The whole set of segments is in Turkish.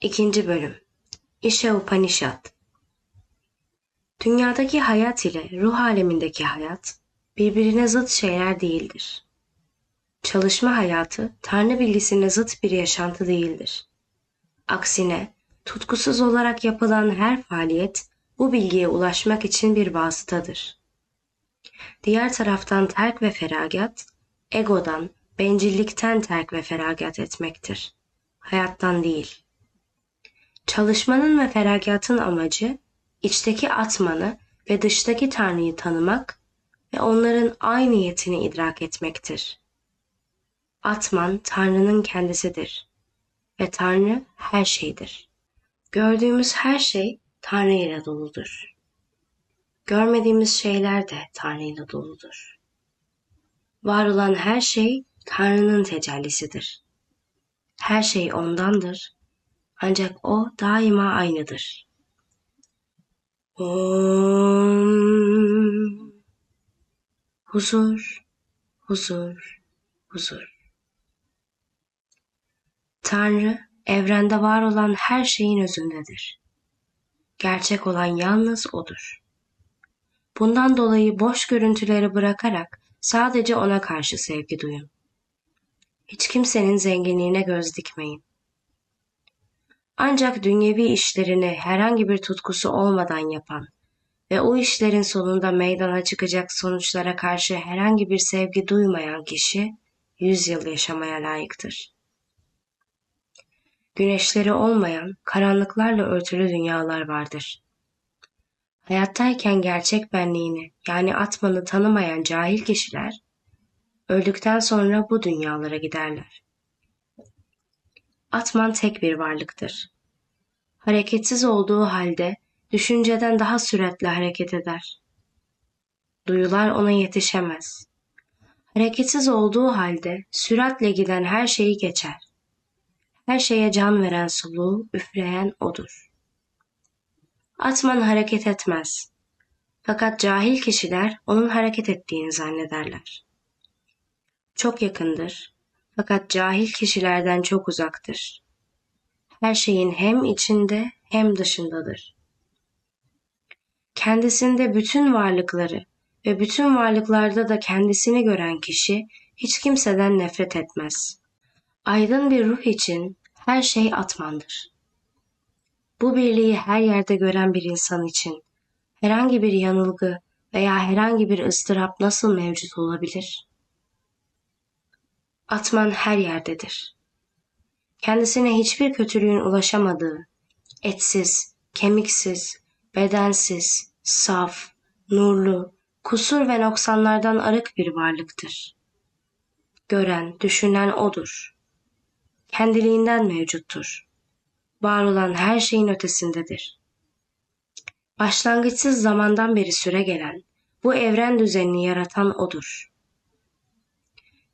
İkinci bölüm İşe Upanishad Dünyadaki hayat ile ruh alemindeki hayat birbirine zıt şeyler değildir. Çalışma hayatı Tanrı bilgisine zıt bir yaşantı değildir. Aksine tutkusuz olarak yapılan her faaliyet bu bilgiye ulaşmak için bir vasıtadır. Diğer taraftan terk ve feragat, egodan, bencillikten terk ve feragat etmektir. Hayattan değil. Çalışmanın ve feragatın amacı içteki atmanı ve dıştaki Tanrı'yı tanımak ve onların aynı yetini idrak etmektir. Atman Tanrı'nın kendisidir ve Tanrı her şeydir. Gördüğümüz her şey Tanrı ile doludur. Görmediğimiz şeyler de Tanrı ile doludur. Var olan her şey Tanrı'nın tecellisidir. Her şey ondandır ancak o daima aynıdır. Om. Huzur, huzur, huzur. Tanrı, evrende var olan her şeyin özündedir. Gerçek olan yalnız O'dur. Bundan dolayı boş görüntüleri bırakarak sadece O'na karşı sevgi duyun. Hiç kimsenin zenginliğine göz dikmeyin. Ancak dünyevi işlerini herhangi bir tutkusu olmadan yapan ve o işlerin sonunda meydana çıkacak sonuçlara karşı herhangi bir sevgi duymayan kişi yüz yıl yaşamaya layıktır. Güneşleri olmayan, karanlıklarla örtülü dünyalar vardır. Hayattayken gerçek benliğini yani atmanı tanımayan cahil kişiler, öldükten sonra bu dünyalara giderler. Atman tek bir varlıktır. Hareketsiz olduğu halde düşünceden daha süratli hareket eder. Duyular ona yetişemez. Hareketsiz olduğu halde süratle giden her şeyi geçer. Her şeye can veren soluğu üfleyen odur. Atman hareket etmez. Fakat cahil kişiler onun hareket ettiğini zannederler. Çok yakındır fakat cahil kişilerden çok uzaktır. Her şeyin hem içinde hem dışındadır. Kendisinde bütün varlıkları ve bütün varlıklarda da kendisini gören kişi hiç kimseden nefret etmez. Aydın bir ruh için her şey atmandır. Bu birliği her yerde gören bir insan için herhangi bir yanılgı veya herhangi bir ıstırap nasıl mevcut olabilir? Atman her yerdedir. Kendisine hiçbir kötülüğün ulaşamadığı, etsiz, kemiksiz, bedensiz, saf, nurlu, kusur ve noksanlardan arık bir varlıktır. Gören, düşünen O'dur. Kendiliğinden mevcuttur. Var olan her şeyin ötesindedir. Başlangıçsız zamandan beri süre gelen, bu evren düzenini yaratan O'dur.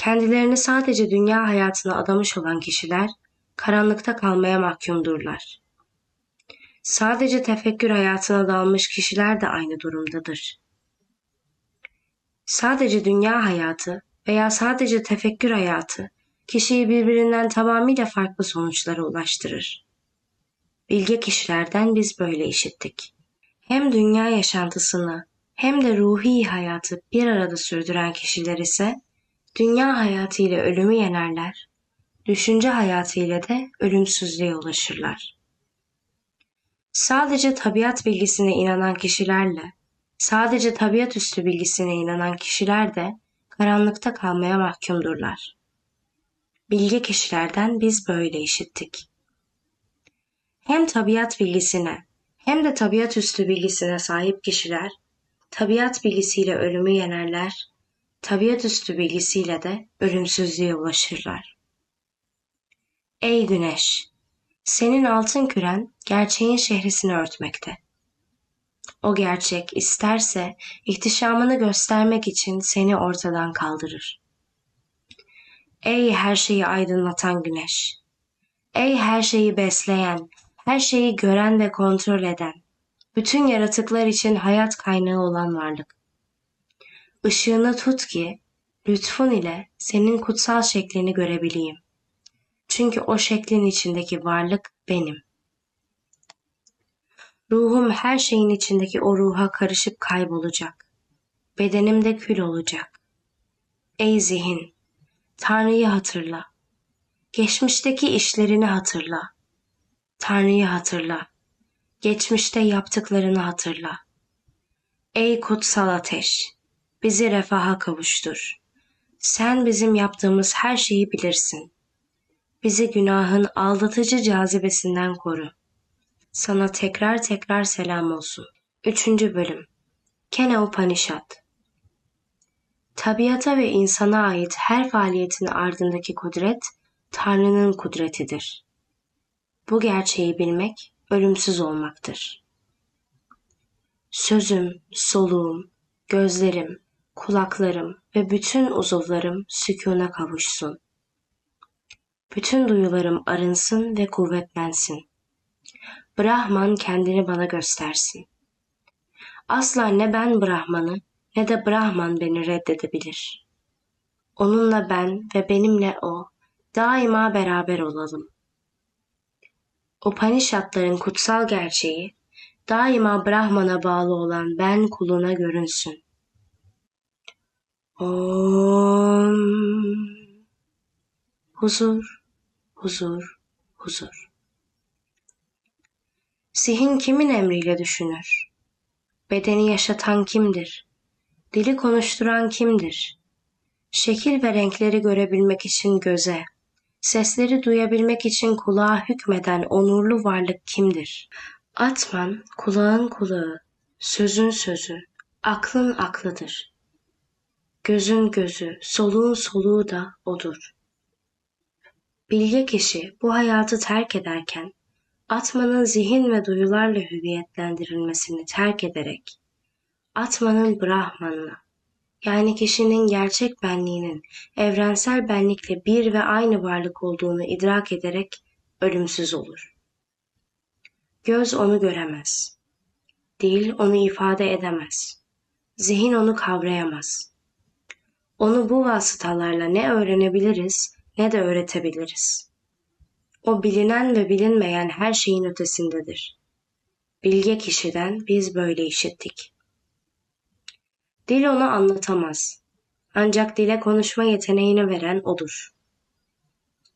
Kendilerini sadece dünya hayatına adamış olan kişiler karanlıkta kalmaya mahkumdurlar. Sadece tefekkür hayatına dalmış kişiler de aynı durumdadır. Sadece dünya hayatı veya sadece tefekkür hayatı kişiyi birbirinden tamamıyla farklı sonuçlara ulaştırır. Bilge kişilerden biz böyle işittik. Hem dünya yaşantısını hem de ruhi hayatı bir arada sürdüren kişiler ise dünya hayatı ile ölümü yenerler, düşünce hayatı ile de ölümsüzlüğe ulaşırlar. Sadece tabiat bilgisine inanan kişilerle, sadece tabiat üstü bilgisine inanan kişiler de karanlıkta kalmaya mahkumdurlar. Bilge kişilerden biz böyle işittik. Hem tabiat bilgisine hem de tabiat üstü bilgisine sahip kişiler, tabiat bilgisiyle ölümü yenerler, tabiat üstü bilgisiyle de ölümsüzlüğe ulaşırlar. Ey güneş! Senin altın küren gerçeğin şehrisini örtmekte. O gerçek isterse ihtişamını göstermek için seni ortadan kaldırır. Ey her şeyi aydınlatan güneş! Ey her şeyi besleyen, her şeyi gören ve kontrol eden, bütün yaratıklar için hayat kaynağı olan varlık. Işığını tut ki lütfun ile senin kutsal şeklini görebileyim. Çünkü o şeklin içindeki varlık benim. Ruhum her şeyin içindeki o ruha karışıp kaybolacak. Bedenim de kül olacak. Ey zihin, Tanrı'yı hatırla. Geçmişteki işlerini hatırla. Tanrı'yı hatırla. Geçmişte yaptıklarını hatırla. Ey kutsal ateş, bizi refaha kavuştur. Sen bizim yaptığımız her şeyi bilirsin. Bizi günahın aldatıcı cazibesinden koru. Sana tekrar tekrar selam olsun. Üçüncü bölüm Kena Upanishad Tabiata ve insana ait her faaliyetin ardındaki kudret, Tanrı'nın kudretidir. Bu gerçeği bilmek, ölümsüz olmaktır. Sözüm, soluğum, gözlerim, kulaklarım ve bütün uzuvlarım sükûna kavuşsun. Bütün duyularım arınsın ve kuvvetlensin. Brahman kendini bana göstersin. Asla ne ben Brahman'ı ne de Brahman beni reddedebilir. Onunla ben ve benimle o daima beraber olalım. Upanishadların kutsal gerçeği daima Brahman'a bağlı olan ben kuluna görünsün. Om Huzur, huzur, huzur. Zihin kimin emriyle düşünür? Bedeni yaşatan kimdir? Dili konuşturan kimdir? Şekil ve renkleri görebilmek için göze, sesleri duyabilmek için kulağa hükmeden onurlu varlık kimdir? Atman, kulağın kulağı, sözün sözü, aklın aklıdır. Gözün gözü, soluğun soluğu da odur. Bilge kişi bu hayatı terk ederken Atmanın zihin ve duyularla hüviyetlendirilmesini terk ederek Atmanın Brahman'la yani kişinin gerçek benliğinin evrensel benlikle bir ve aynı varlık olduğunu idrak ederek ölümsüz olur. Göz onu göremez. Dil onu ifade edemez. Zihin onu kavrayamaz. Onu bu vasıtalarla ne öğrenebiliriz ne de öğretebiliriz. O bilinen ve bilinmeyen her şeyin ötesindedir. Bilge kişiden biz böyle işittik. Dil onu anlatamaz. Ancak dile konuşma yeteneğini veren odur.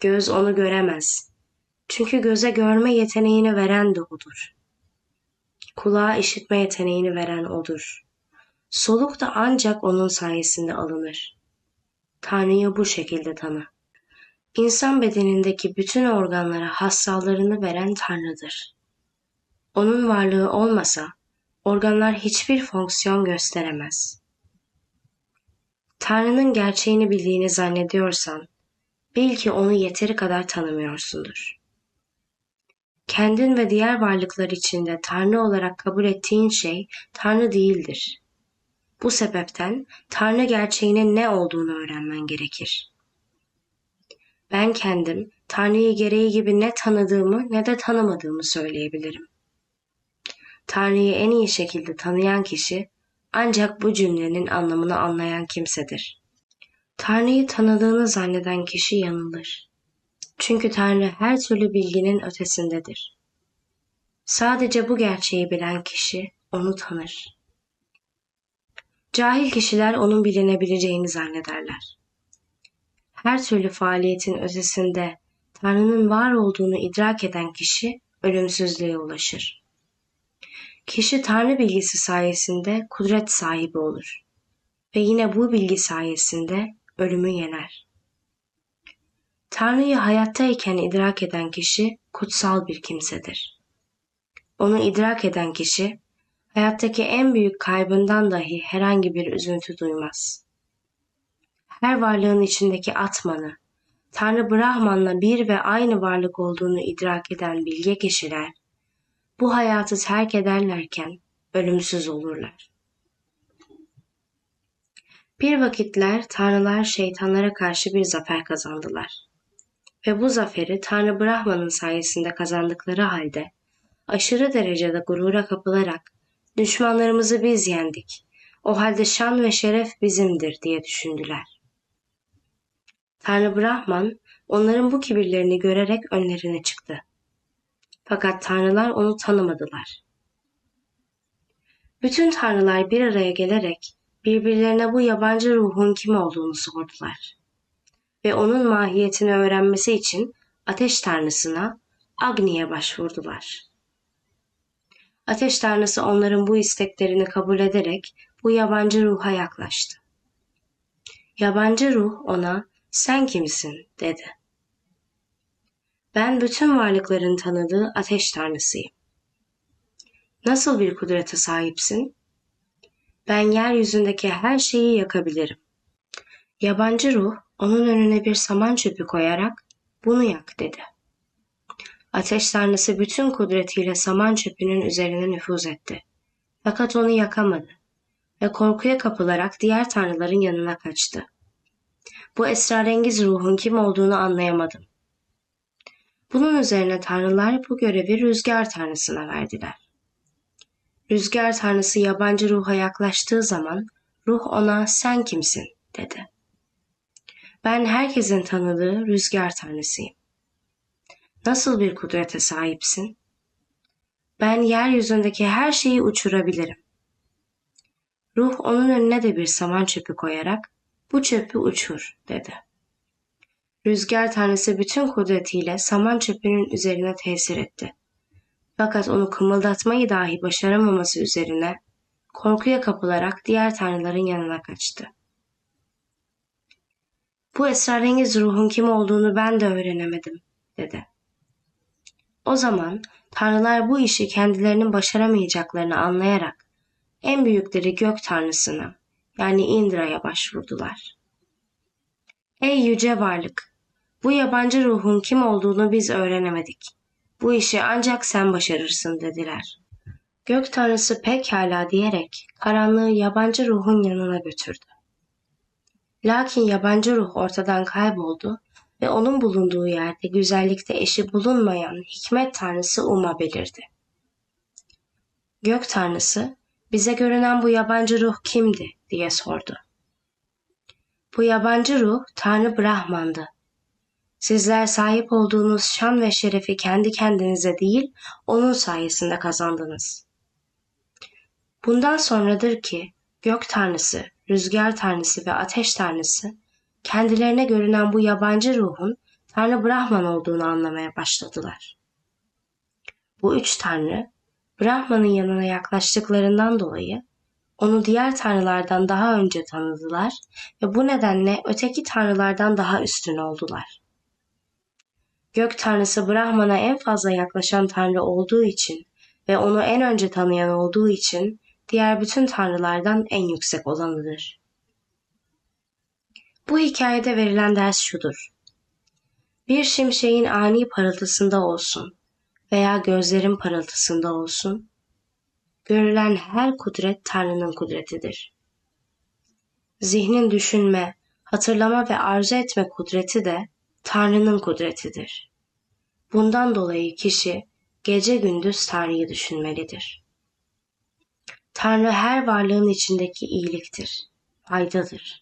Göz onu göremez. Çünkü göze görme yeteneğini veren de odur. Kulağa işitme yeteneğini veren odur. Soluk da ancak onun sayesinde alınır. Tanrı'yı bu şekilde tanı. İnsan bedenindeki bütün organlara hassallarını veren Tanrı'dır. Onun varlığı olmasa organlar hiçbir fonksiyon gösteremez. Tanrı'nın gerçeğini bildiğini zannediyorsan, bil ki onu yeteri kadar tanımıyorsundur. Kendin ve diğer varlıklar içinde Tanrı olarak kabul ettiğin şey Tanrı değildir. Bu sebepten Tanrı gerçeğinin ne olduğunu öğrenmen gerekir. Ben kendim Tanrı'yı gereği gibi ne tanıdığımı ne de tanımadığımı söyleyebilirim. Tanrı'yı en iyi şekilde tanıyan kişi ancak bu cümlenin anlamını anlayan kimsedir. Tanrı'yı tanıdığını zanneden kişi yanılır. Çünkü Tanrı her türlü bilginin ötesindedir. Sadece bu gerçeği bilen kişi onu tanır. Cahil kişiler onun bilinebileceğini zannederler her türlü faaliyetin ötesinde Tanrı'nın var olduğunu idrak eden kişi ölümsüzlüğe ulaşır. Kişi Tanrı bilgisi sayesinde kudret sahibi olur ve yine bu bilgi sayesinde ölümü yener. Tanrı'yı hayattayken idrak eden kişi kutsal bir kimsedir. Onu idrak eden kişi hayattaki en büyük kaybından dahi herhangi bir üzüntü duymaz her varlığın içindeki atmanı, Tanrı Brahman'la bir ve aynı varlık olduğunu idrak eden bilge kişiler, bu hayatı terk ederlerken ölümsüz olurlar. Bir vakitler tanrılar şeytanlara karşı bir zafer kazandılar. Ve bu zaferi Tanrı Brahman'ın sayesinde kazandıkları halde aşırı derecede gurura kapılarak düşmanlarımızı biz yendik. O halde şan ve şeref bizimdir diye düşündüler. Tanrı Brahman onların bu kibirlerini görerek önlerine çıktı. Fakat tanrılar onu tanımadılar. Bütün tanrılar bir araya gelerek birbirlerine bu yabancı ruhun kim olduğunu sordular. Ve onun mahiyetini öğrenmesi için ateş tanrısına Agni'ye başvurdular. Ateş tanrısı onların bu isteklerini kabul ederek bu yabancı ruha yaklaştı. Yabancı ruh ona sen kimsin dedi. Ben bütün varlıkların tanıdığı ateş tanrısıyım. Nasıl bir kudrete sahipsin? Ben yeryüzündeki her şeyi yakabilirim. Yabancı ruh onun önüne bir saman çöpü koyarak bunu yak dedi. Ateş tanrısı bütün kudretiyle saman çöpünün üzerine nüfuz etti. Fakat onu yakamadı ve korkuya kapılarak diğer tanrıların yanına kaçtı. Bu esrarengiz ruhun kim olduğunu anlayamadım. Bunun üzerine tanrılar bu görevi rüzgar tanrısına verdiler. Rüzgar tanrısı yabancı ruha yaklaştığı zaman ruh ona sen kimsin dedi. Ben herkesin tanıdığı rüzgar tanrısıyım. Nasıl bir kudrete sahipsin? Ben yeryüzündeki her şeyi uçurabilirim. Ruh onun önüne de bir saman çöpü koyarak bu çöpü uçur dedi. Rüzgar tanrısı bütün kudretiyle saman çöpünün üzerine tesir etti. Fakat onu kımıldatmayı dahi başaramaması üzerine korkuya kapılarak diğer tanrıların yanına kaçtı. Bu esrarengiz ruhun kim olduğunu ben de öğrenemedim, dedi. O zaman tanrılar bu işi kendilerinin başaramayacaklarını anlayarak en büyükleri gök tanrısına yani Indra'ya başvurdular. Ey yüce varlık! Bu yabancı ruhun kim olduğunu biz öğrenemedik. Bu işi ancak sen başarırsın dediler. Gök tanrısı pekala diyerek karanlığı yabancı ruhun yanına götürdü. Lakin yabancı ruh ortadan kayboldu ve onun bulunduğu yerde güzellikte eşi bulunmayan hikmet tanrısı Uma belirdi. Gök tanrısı, bize görünen bu yabancı ruh kimdi diye sordu. Bu yabancı ruh Tanrı Brahman'dı. Sizler sahip olduğunuz şan ve şerefi kendi kendinize değil, onun sayesinde kazandınız. Bundan sonradır ki gök tanrısı, rüzgar tanrısı ve ateş tanrısı kendilerine görünen bu yabancı ruhun Tanrı Brahman olduğunu anlamaya başladılar. Bu üç tanrı Brahman'ın yanına yaklaştıklarından dolayı onu diğer tanrılardan daha önce tanıdılar ve bu nedenle öteki tanrılardan daha üstün oldular. Gök tanrısı Brahman'a en fazla yaklaşan tanrı olduğu için ve onu en önce tanıyan olduğu için diğer bütün tanrılardan en yüksek olanıdır. Bu hikayede verilen ders şudur. Bir şimşeğin ani parıltısında olsun veya gözlerin parıltısında olsun, görülen her kudret Tanrı'nın kudretidir. Zihnin düşünme, hatırlama ve arzu etme kudreti de Tanrı'nın kudretidir. Bundan dolayı kişi gece gündüz Tanrı'yı düşünmelidir. Tanrı her varlığın içindeki iyiliktir, faydadır.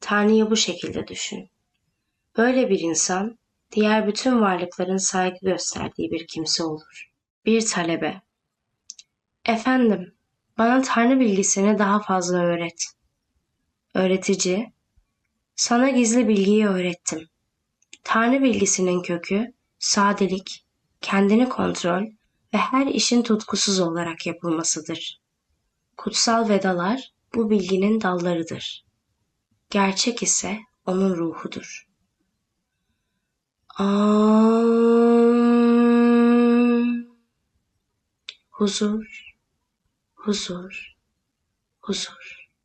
Tanrı'yı bu şekilde düşün. Böyle bir insan diğer bütün varlıkların saygı gösterdiği bir kimse olur. Bir talebe. Efendim, bana Tanrı bilgisini daha fazla öğret. Öğretici, sana gizli bilgiyi öğrettim. Tanrı bilgisinin kökü, sadelik, kendini kontrol ve her işin tutkusuz olarak yapılmasıdır. Kutsal vedalar bu bilginin dallarıdır. Gerçek ise onun ruhudur. Am. Huzur, huzur, huzur.